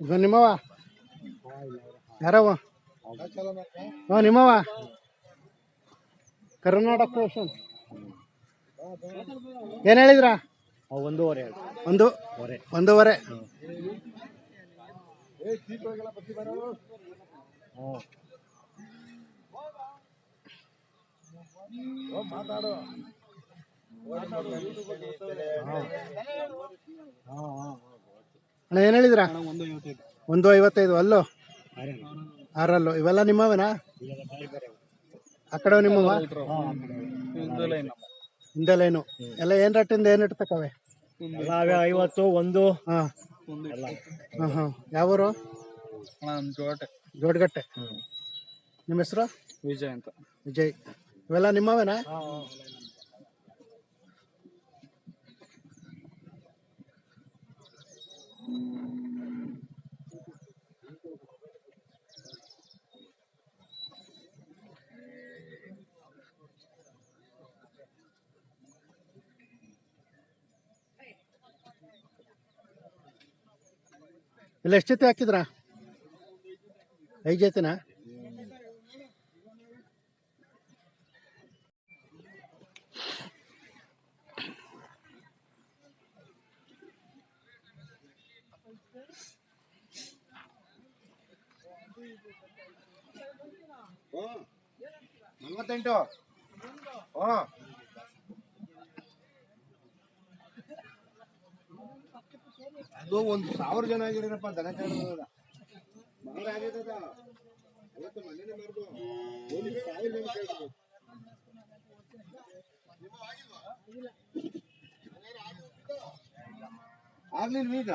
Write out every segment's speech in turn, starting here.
ಇದು ನಿಮ್ಮವ ಯಾರವ ಹಾ ನಿಮ್ಮವ ಕರ್ನಾಟಕ ಕ್ರೋಷನ್ ಏನ್ ಹೇಳಿದ್ರ? ಒಂದೂವರೆ ಒಂದು ಒಂದೂವರೆ. ಅಣ್ಣ ಏನ್ ಹೇಳಿದ್ರ? ಒಂದು ಐವತ್ತೈದು. ಅಲ್ಲೋ? ಆರಲ್ಲೋ. ಇವೆಲ್ಲ ನಿಮ್ಮವನಾ? ಆ ಕಡೆ ನಿಮ್ಮವ ಹಿಂದೆಲೇನು ಎಲ್ಲ ಏನ್ ರೇಟಿಂದ ಏನ್ ಇಡ್ತಕ್ಕವೆ? ಅವೇ ಐವತ್ತು ಒಂದು. ಹಾ. ಹಾ ಹಾ. ಯಾವೂರು? ಜೋಡ್ಗಟ್ಟೆ. ನಿಮ್ಮ ಹೆಸರು? ವಿಜಯ್ ಅಂತ. ವಿಜಯ್. ಇವೆಲ್ಲ ನಿಮ್ಮವೇನಾ? ಇಲ್ಲ ಎಷ್ಟು ಜೊತೆ ಹಾಕಿದ್ರಾ? ಐದು ಜೊತೆನಾ? ನಲ್ವತ್ತೆಂಟು. ಹ್ಞೂ ಅದು ಒಂದು ಸಾವಿರ ಜನ ಆಗಿರಪ್ಪ ದನ ಕಾಯ್ದದ ಮಗಳ ಈಗ?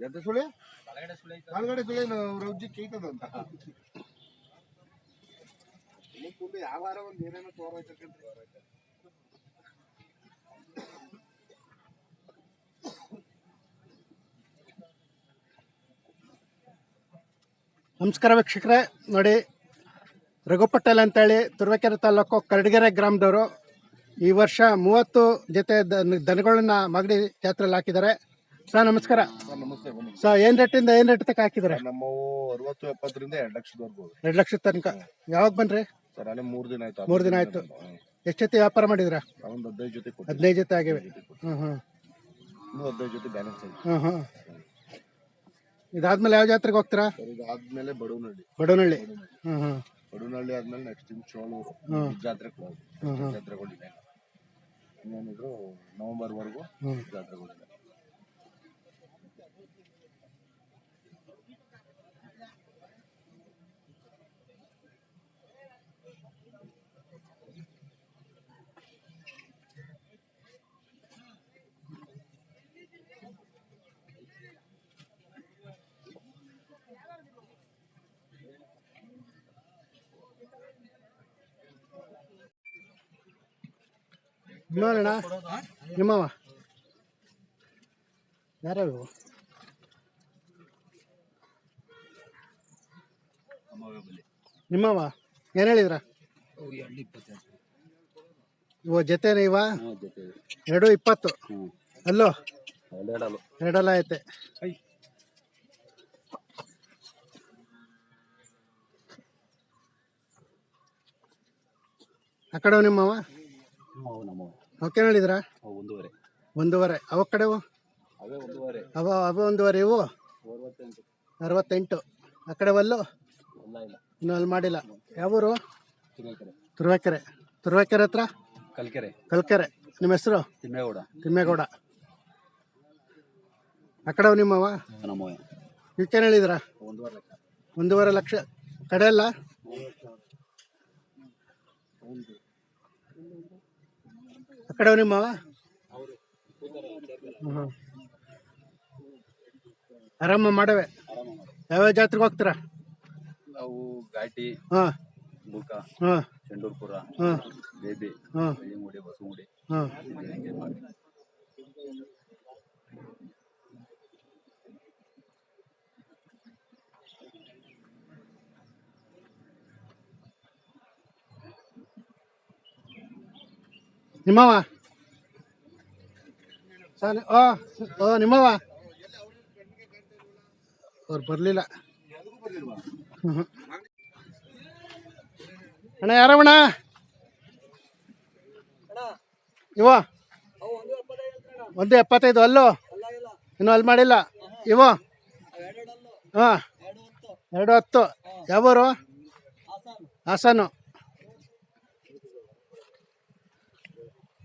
ಎಂತ ಸುಳಿ? ಕಾಲ್ಗಡೆ ಸುಳಿ ರೌಜಿ ಕೇಳ್ತದಂತ ಯಾವ ಒಂದು ಏನೇನೋ ತೋರೋಯ್ತಕ್ಕಂತ ನಮಸ್ಕಾರ ವೀಕ್ಷಕರೇ. ನೋಡಿ ರಘು ಪಟೇಲ್ ಅಂತೇಳಿ ತುರುವೇಕೆರೆ ತಾಲೂಕು ಕರಡಗೆರೆ ಗ್ರಾಮದವರು ಈ ವರ್ಷ ಮೂವತ್ತು ಜೊತೆ ದನ- ದನಗಳನ್ನ ಮಗಡಿ ಜಾತ್ರೆಯಲ್ಲಿ ಹಾಕಿದ್ದಾರೆ. ಸರ್ ನಮಸ್ಕಾರ. ನಮಸ್ತೆ ಬನ್ನಿ. ಸರ್ ಏನ್ ರೇಟಿಂದ ಏನ್ ರೇಟ್ ತನಕ ಹಾಕಿದ್ದಾರೆ? ನಮ್ಮವು ಅರವತ್ತು ಎಪ್ಪತ್ತರಿಂದ ಎರಡು ಲಕ್ಷದವರೆಗೂ ಎರಡು ಲಕ್ಷದ ತನಕ. ಯಾವಾಗ ಬನ್ರಿ? ಸರ್ ಅಲ್ಲೇ ಮೂರು ದಿನ ಆಯ್ತು. ಮೂರ್ ದಿನ ಆಯ್ತು. ಎಷ್ಟು ಜೊತೆ ವ್ಯಾಪಾರ ಮಾಡಿದ್ರ ಒಂದು ಹದಿನೈದು ಜೊತೆ ಕೊಟ್ಟು ಹದಿನೈದು ಜೊತೆ ಆಗಿವೆ. ಹ್ಮ್ ಹ್ಮ್. ಇನ್ನೂ ಹದಿನೈದು ಜೊತೆ ಬ್ಯಾಲೆನ್ಸ್ ಆಯ್ತು ಹ್ಮ್ ಹ್ಮ್. ಇದಾದ್ಮೇಲೆ ಯಾವ ಜಾತ್ರೆಗೆ ಹೋಗ್ತೀರಾ? ಸರ್ ಇದಾದ್ಮೇಲೆ ಬಡವನಹಳ್ಳಿ. ಬಡವನಹಳ್ಳಿ. ಹ್ಮ್ ಹ್ಮ್. ಬಡವನಹಳ್ಳಿ ಆದ್ಮೇಲೆ ನೆಕ್ಸ್ಟ್ ಇನ್ ಚೋಳೂರು ಹ್ಮ್. ಈ ಜಾತ್ರೆಗೆ ಹೋಗಿ ಹ್ಮ್ ಹ್ಮ್. ನಿಮ್ಮವನಣ್ಣ? ನಿಮ್ಮವ ಯಾರು? ನಿಮ್ಮವ ಏನ್ ಹೇಳಿದ್ರ? ಇವ ಜೊತೆನೇ ಇವ ಎರಡು ಇಪ್ಪತ್ತು. ಅಲ್ಲೋ? ಎರಡಲ್ಲ ಐತೆ. ಆ ಕಡೆ ನಿಮ್ಮವ ಅವಕ್ಕೇನು ಹೇಳಿದ್ರ? ಒಂದೂವರೆ. ಒಂದೂವರೆ. ಅವ ಕಡೆವು ಅವೇ? ಒಂದೂವರೆ. ಅವ ಅವ ಒಂದೂವರೆ ಇವು? ಅರವತ್ತೆಂಟು. ಅರವತ್ತೆಂಟು. ಆ ಕಡೆ ಒಲ್ಲು? ಎಲ್ಲ ಇಲ್ಲ. ಇನ್ನೂ ಅಲ್ಲಿ ಮಾಡಿಲ್ಲ. ಯಾವೂರು ಊರು? ತುರುವೇಕೆರೆ. ತುರುವೇಕೆರೆ. ಹತ್ರ? ಕಲ್ಕೆರೆ. ಕಲ್ಕೆರೆ. ನಿಮ್ಮ ಹೆಸರು? ತಿಮ್ಮೇಗೌಡ. ತಿಮ್ಮೇಗೌಡ. ಆ ಕಡೆ ನಿಮ್ಮವ? ನಮ್ಮವ ಇವಕ್ಕೇನು ಹೇಳಿದ್ರ? ಒಂದೂವರೆ ಲಕ್ಷ. ಒಂದೂವರೆ ಲಕ್ಷ. ಕಡೆ ಅಲ್ಲ? ಕಡೆ ನಿಮ್ಮವ ಹಾಂ ಆರಾಮ ಮಾಡವೆ? ಯಾವ ಜಾತ್ರೆಗೆ ಹೋಗ್ತೀರಾ? ನಾವು ಘಾಟಿ ಹಾಂ. ಹಾಂ. ಚಂಡೂರ್ಪುರ ಹಾಂ. ಬೇಬಿ ಹಾಂ. ಬಸವಮುಡಿ ಹಾಂ. ನಿಮ್ಮವ ಸರ್ ಓ ನಿಮ್ಮವ ಅವ್ರು ಬರಲಿಲ್ಲ. ಅಣ್ಣ ಯಾರವಣ ಇವ ಒಂದು ಎಪ್ಪತ್ತೈದು, ಅಲ್ಲೋ? ಇನ್ನು ಅಲ್ಲಿ ಮಾಡಿಲ್ಲ. ಇವ ಹಾಂ ಎರಡು ಹತ್ತು. ಯಾವೂರು? ಹಾಸನು.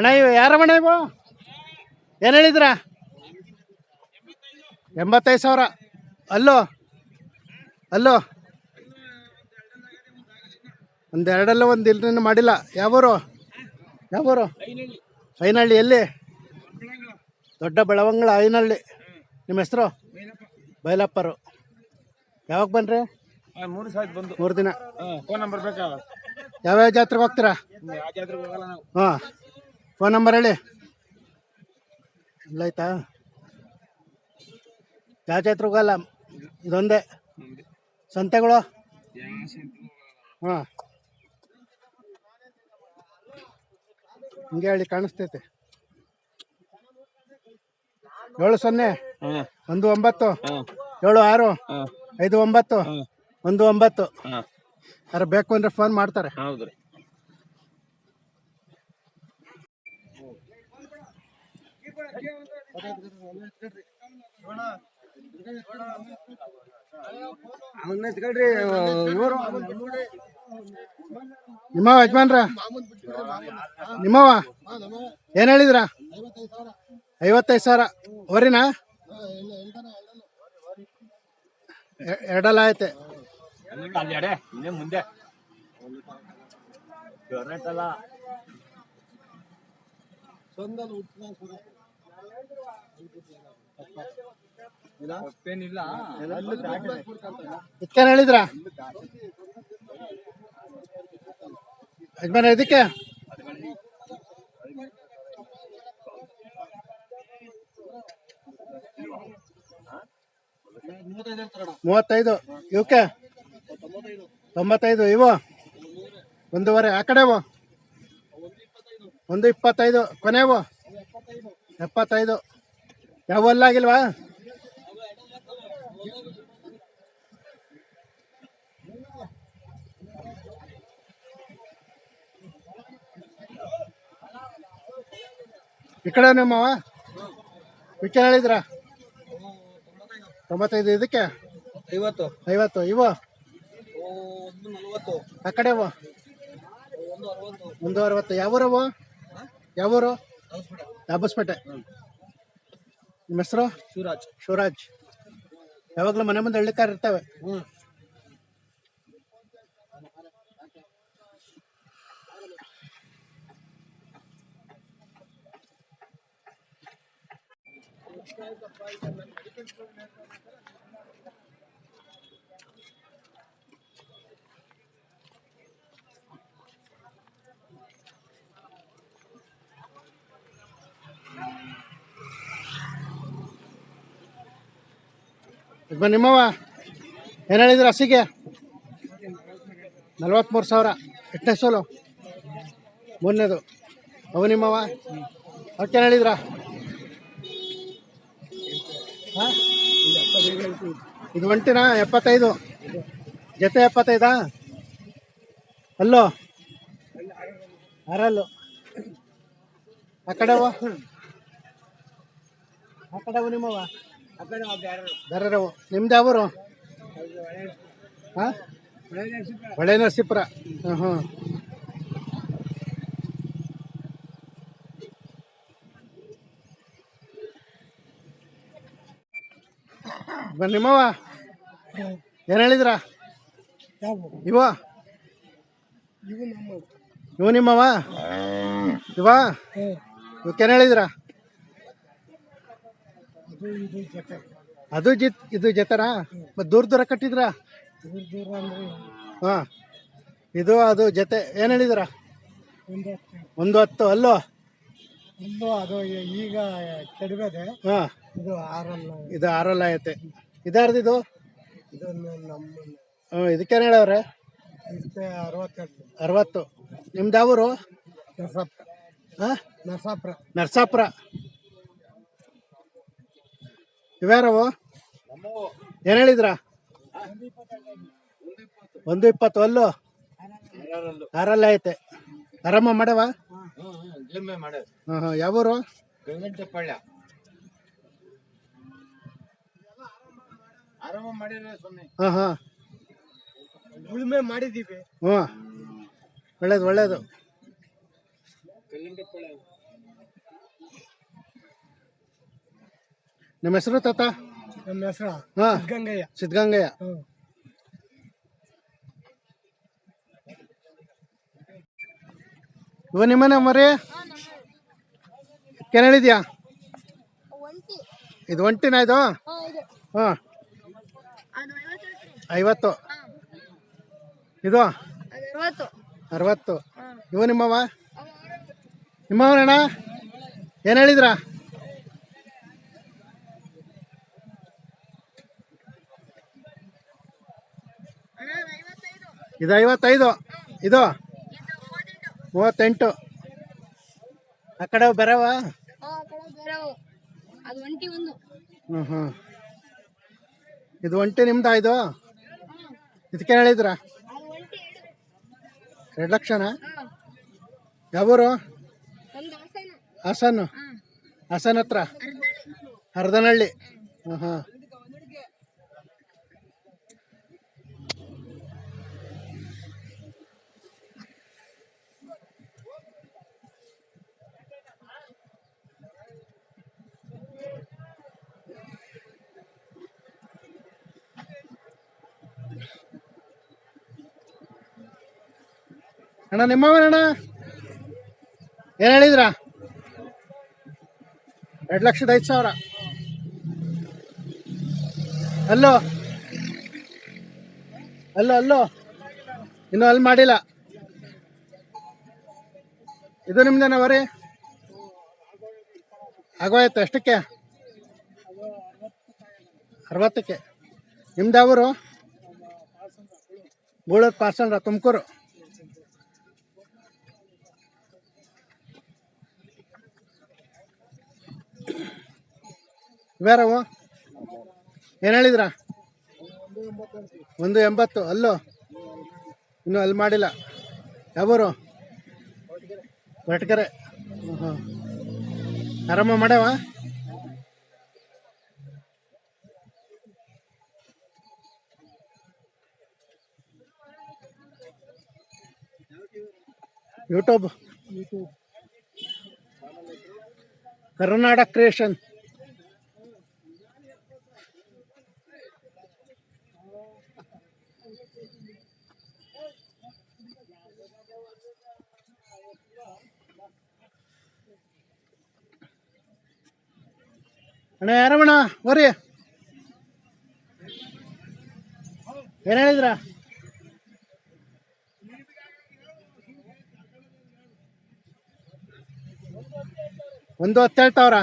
ಅಣ್ಣ ಇವು ಯಾರವಣ್ಣ ಇವು? ಏನು ಹೇಳಿದ್ರ? ಎಂಬತ್ತೈದು ಸಾವಿರ. ಅಲ್ಲೋ ಅಲ್ಲೋ. ಒಂದೆರಡಲ್ಲ ಒಂದು ಇಲ್ರಿ ಮಾಡಿಲ್ಲ. ಯಾವೂರು? ಯಾವೂರು? ಐನಹಳ್ಳಿ ಎಲ್ಲಿ? ದೊಡ್ಡ ಬೆಳವಂಗಳ ಐನಹಳ್ಳಿ. ನಿಮ್ಮ ಹೆಸರು? ಬೈಲಪ್ಪರು. ಯಾವಾಗ ಬನ್ರಿ ಮೂರು ಸಾವಿರ ಬಂದು. ಮೂರು ದಿನ. ಫೋನ್ ನಂಬರ್ ಬೇಕಾ? ಯಾವ್ಯಾವ ಜಾತ್ರೆಗೆ ಹೋಗ್ತೀರಾ? ಹಾಂ. ಫೋನ್ ನಂಬರ್ ಹೇಳಿ. ಇಲ್ಲ ಆಯ್ತಾ? ಯಾವ ಜಾತ್ರೆ ಹೋಗಲ್ಲ ಇದೊಂದೇ. ಸಂತೆಗಳು? ಹಾಂ. ಹಿಂಗೆ ಹೇಳಿ ಕಾಣಿಸ್ತೈತೆ. ಏಳು ಸೊನ್ನೆ ಒಂದು ಒಂಬತ್ತು ಏಳು ಆರು ಐದು ಒಂಬತ್ತು ಒಂದು ಒಂಬತ್ತು. ಯಾರು ಬೇಕು ಅಂದ್ರೆ ಫೋನ್ ಮಾಡ್ತಾರೆ. ಹೌದು ನಿಮ್ಮವ ಯಜಮಾನ್ರ? ನಿಮ್ಮವ ಏನ್ ಹೇಳಿದ್ರ? ಐವತ್ತೈದು ಸಾವಿರ. ವರಿನಾ ಎ- ಎರಡಲ್ಲ ಐತೆ ಅಲ್ಲಿ ಅಡೆ ಇನ್ನೇ ಮುಂದೆ ಅಲ್ಲ ಇದಕ್ಕೇನು ಹೇಳಿದ್ರ? ಯಜಮಾನ ಇದಕ್ಕೆ? ಮೂವತ್ತೈದು. ಇವಕ್ಕೆ ತೊಂಬತ್ತೈದು. ಇವು? ಒಂದೂವರೆ. ಆ ಕಡೆವು ಒಂದು ಇಪ್ಪತ್ತೈದು. ಕೊನೆವು ಎಪ್ಪತ್ತೈದು. ಯಾವ ಅಲ್ಲಾಗಿಲ್ವಾ ಈ ಕಡೆ ನಿಮ್ಮವ ವಿಚಾರ ಹೇಳಿದ್ರ? ತೊಂಬತ್ತೈದು ಇದಕ್ಕೆ? ಐವತ್ತು. ಐವತ್ತು. ಇವ ಆ ಕಡೆ ಅರವತ್ತು. ಒಂದು ಅರವತ್ತು. ಯಾವೂರವು ಯಾವೂರು ದಾಬಸ್ಪೇಟೆ. ನಿಮ್ಮ ಹೆಸರು? ಶಿವರಾಜ್. ಶಿವರಾಜ್. ಯಾವಾಗಲೂ ಮನೆ ಮುಂದೆ ಹಳ್ಳಿಕಾರ್ ಇರ್ತವೆ. ಹ್ಞೂ ನಿಮ್ಮವ ಏನು ಹೇಳಿದ್ರು ಹಸಿಗೆ? ನಲ್ವತ್ತ್ಮೂರು ಸಾವಿರ. ಎಷ್ಟನೇ ಸೋಲು? ಮೂರನೇದು. ಅವು ನಿಮ್ಮವ ಅವಕ್ಕೇನು ಹೇಳಿದ್ರ? ಇದು ಒಂಟಿನ? ಎಪ್ಪತ್ತೈದು. ಜೊತೆ ಎಪ್ಪತ್ತೈದಾ? ಅಲ್ಲೋ? ಅರಲ್ಲು. ಆ ಕಡೆವು ಆ ಕಡೆವು ನಿಮ್ಮವ ಬೇರೆರವು ನಿಮ್ದು ಯಾವರು? ಹಾಂ? ಹೊಳೆ ನರಸೀಪುರ. ಹಾಂ ಹಾಂ ಬನ್ನಿ ನಿಮ್ಮವ ಏನು ಹೇಳಿದ್ರ? ಇವ? ಇವು ನಿಮ್ಮವ ಇವ ಇವಕ್ಕೇನು ಹೇಳಿದ್ರ? ಅದು ಜಿತ್ ಇದು ಜೊತೆನಾ? ಮತ್ತು ದೂರ ದೂರ ಕಟ್ಟಿದ್ರ? ದೂರ ದೂರ ಅಂದ್ರೆ ಹಾ. ಇದು ಅದು ಜೊತೆ ಏನ್ ಹೇಳಿದ್ರ? ಒಂದು ಒಂದು ಹತ್ತು ಅಲ್ಲೋ? ಒಂದು ಅದು ಈಗ ಕೆಡಬೇದೆ ಹಾ. ಇದು ಆರಲ್ಲ. ಇದು ಆರಲ್ಲ ಐತೆ. ಇದಾರ್ದಿದು ಇದು ನಮ್ಮ ಇದಕ್ಕೇನು ಹೇಳವ್ರೆ? ಇದಕ್ಕೆ ಅರವತ್ತೆರಡು. ಅರವತ್ತು. ನಿಮ್ದು ಯಾವೂರು? ನರಸಾಪುರ. ಹಾಂ? ನರಸಾಪುರ. ನರಸಾಪುರ. ಇವ್ಯಾರವು ಏನ್ ಹೇಳಿದ್ರ? ಒಂದು ಇಪ್ಪತ್ತು ಅಲ್ಲು? ಆರಲ್ಲ ಐತೆ. ಆರಾಮ ಮಾಡವ ಹಾ ಹಾ ಯಾವೂರು? ಹಾ ಹಾ ಉಳುಮೆ ಮಾಡಿದ್ದೀವಿ. ಹ್ಞೂ ಒಳ್ಳೇದು ಒಳ್ಳೇದು. ನಿಮ್ಮ ಹೆಸರು ತಾತ? ನಮ್ಮ ಹೆಸರು ಹಾ. ಗಂಗಯ್ಯ ಸಿದ್ಧಗಂಗಯ್ಯ. ಇವ ನಿಮ್ಮನೆ ಮರಿ ಕೆನಳಿದ್ಯಾ ಇದು ಒಂಟಿನ ಇದು? ಹಾಂ ಇದು. ಹಾ. ಅದು ಐವತ್ತು. ಇದು? ಅರವತ್ತು. ಇವು ನಿಮ್ಮವ? ನಿಮ್ಮವನಣ್ಣ ಏನು ಹೇಳಿದ್ರ ಅಣ್ಣ ಅದು ಐವತ್ತೈದು ಇದು ಐವತ್ತೈದು. ಇದು ಮೂವತ್ತೆಂಟು. ಆ ಕಡೆ ಬರವ? ಹ್ಞೂ ಹ್ಞೂ ಇದು ಒಂಟಿ ನಿಮ್ದಾ ಇದು? ಇದಕ್ಕೆ ಹೇಳಿದ್ರ? ಎರಡು. ಲಕ್ಷನ? ಯಾವೂರು? ಹಾಸನ. ಹಾಸನ್ನು ಹಾ. ಹತ್ರ? ಹರದನಹಳ್ಳಿ ಹಾಂ ಹಾಂ ಅಣ್ಣ ನಿಮ್ಮವನಣ್ಣ ಏನು ಹೇಳಿದ್ರ? ಎರಡು ಲಕ್ಷದ ಐದು ಸಾವಿರ. ಅಲ್ಲೋ? ಅಲ್ಲೋ ಅಲ್ಲೋ? ಇನ್ನು ಅಲ್ಲಿ ಮಾಡಿಲ್ಲ. ಇದು ನಿಮ್ದೇನ ವರಿ ಆಗೋಯ್ತು ಎಷ್ಟಕ್ಕೆ? ಅರವತ್ತಕ್ಕೆ. ನಿಮ್ದು ಅವರು ಗೂಳೂರು ಪಾರ್ಸಲ್, ತುಮಕೂರು. ಇವ್ಯಾರವು ಏನು ಹೇಳಿದ್ರ? ಒಂದು ಎಂಬತ್ತು, ಅಲ್ಲೋ? ಇನ್ನು ಅಲ್ಲಿ ಮಾಡಿಲ್ಲ. ಯಾವೂರು? ಹೊರಟ್ಕೆರೆ ಹಾಂ ಆರಾಮ ಮಾಡ್ಯಾವ? YouTube Karnataka creation. ಅಣ್ಣ ಯಾರಮ್ಮಣ್ಣ? ಬರ್ರಿ ಏನ್ ಹೇಳಿದ್ರ? ಒಂದು ಹತ್ತು ಹೇಳ್ತಾವ್ರ?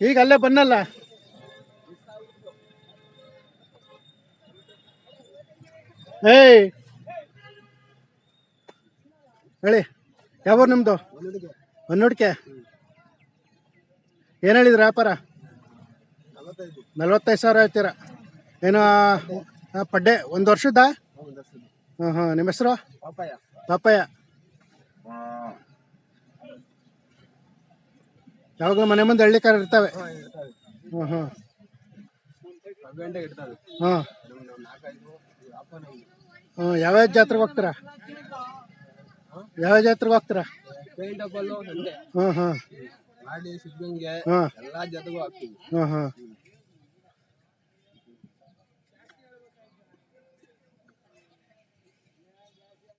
ಈಗ ಅಲ್ಲೇ ಬನ್ನಲ್ಲ? ಏಯ್. ಹೇಳಿ, ಯಾವ ನಿಮ್ದು? ಹೊನ್ನೂಡಿಕೆ. ಏನು ಹೇಳಿದ್ರ ವ್ಯಾಪಾರ? ನಲ್ವತ್ತೈದು ಸಾವಿರ ಹೇಳ್ತೀರ? ಏನು ಪಡ್ಡೆ, ಒಂದು ವರ್ಷದ ಹಾಂ ಹಾಂ ನಿಮ್ಮ ಹೆಸರು? ಪಾಪಾಯ ಪಾಪಯ್ಯ. ಯಾವಾಗಲೂ ಮನೆ ಮುಂದೆ ಹಳ್ಳಿ ಕಾರ್ ಇರ್ತವೆ. ಹಾಂ ಹಾಂ ಹಾಂ ನಮ್ಮ ಯಾವ ಯಾವ್ಯಾವ ಜಾತ್ರೆಗೆ ಹೋಗ್ತೀರಾ? ಯಾವ ಜಾತ್ರೆಗೆ ಹೋಗ್ತೀರಾ? ಹ್ಮ್ ಹ್ಮ್ ಸಂಡೆ ಹಾಂ ಹಾಂ ಮಾಡಿ ಸಿದ್ಧಗಂಗೆ ಹಾಂ ಎಲ್ಲಾ ಜೊತೆಗೂ ಹಾಕ್ತೀವಿ ಹಾಂ ಹಾಂ